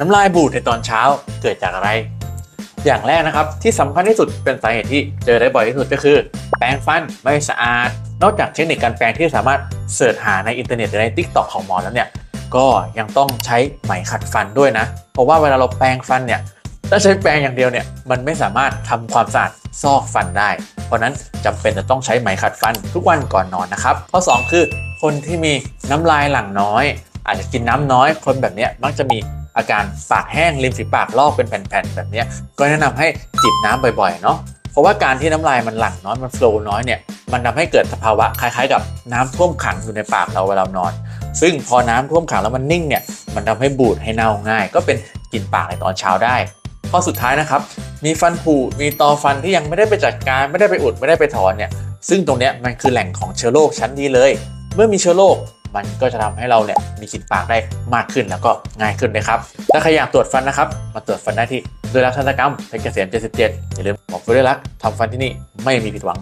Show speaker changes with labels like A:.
A: น้ำลายบูดในตอนเช้าเกิดจากอะไร อย่างแรกนะครับที่สำคัญที่สุดเป็นสาเหตุที่เจอได้บ่อยที่สุดก็คือ แปรงฟันไม่สะอาด นอกจากเทคนิคการแปรงที่สามารถเสิร์ชหาในอินเทอร์เน็ตหรือใน Tik t o k ของหมอแล้วเนี่ยก็ยังต้องใช้ไหมขัดฟันด้วยนะ เพราะว่าเวลาเราแปรงฟันเนี่ยถ้าใช้แปรงอย่างเดียวเนี่ยมันไม่สามารถทำความสะอาดซอกฟันได้ เพราะนั้นจำเป็นจะต้องใช้ไหมขัดฟันทุกวันก่อนนอนนะครับ ข้อ 2 คือคนที่มีน้ำลายหลั่งน้อย อาจจะกินน้ำน้อยคนแบบนี้มักจะมี อาการปากแห้งริมฝีปากลอกเป็นแผ่นๆแบบนี้ก็แนะนำให้จิบน้ำบ่อยๆเนาะเพราะว่าการที่น้ำลายมันหลั่งน้อยมันโฟล์น้อยเนี่ยมันทำให้เกิดสภาวะคล้ายๆ กับน้ำท่วมขังอยู่ในปากเราเวลานอน ซึ่งพอน้ำท่วมขังแล้วมันนิ่งเนี่ยมันทำให้บูดให้เน่าง่าย ก็เป็นกลิ่นปากในตอนเช้าได้ข้อสุดท้ายนะครับ มีฟันผุ มีตอฟันที่ยังไม่ได้ไปจัดการ ไม่ได้ไปอุด ไม่ได้ไปถอนเนี่ย ซึ่งตรงเนี้ยมันคือแหล่งของเชื้อโรคชั้นดีเลย เมื่อมีเชื้อโรค มันก็จะทำให้เราเนี่ยมีกลิ่นปากได้มากขึ้นแล้วก็ง่ายขึ้นนะครับถ้าใครอยากตรวจฟันนะครับ มาตรวจฟันได้ที่โดยรักทันตกรรมเพชรเกษม77อย่าลืมบอกเพื่อนรักทำฟันที่นี่ไม่มีผิดหวัง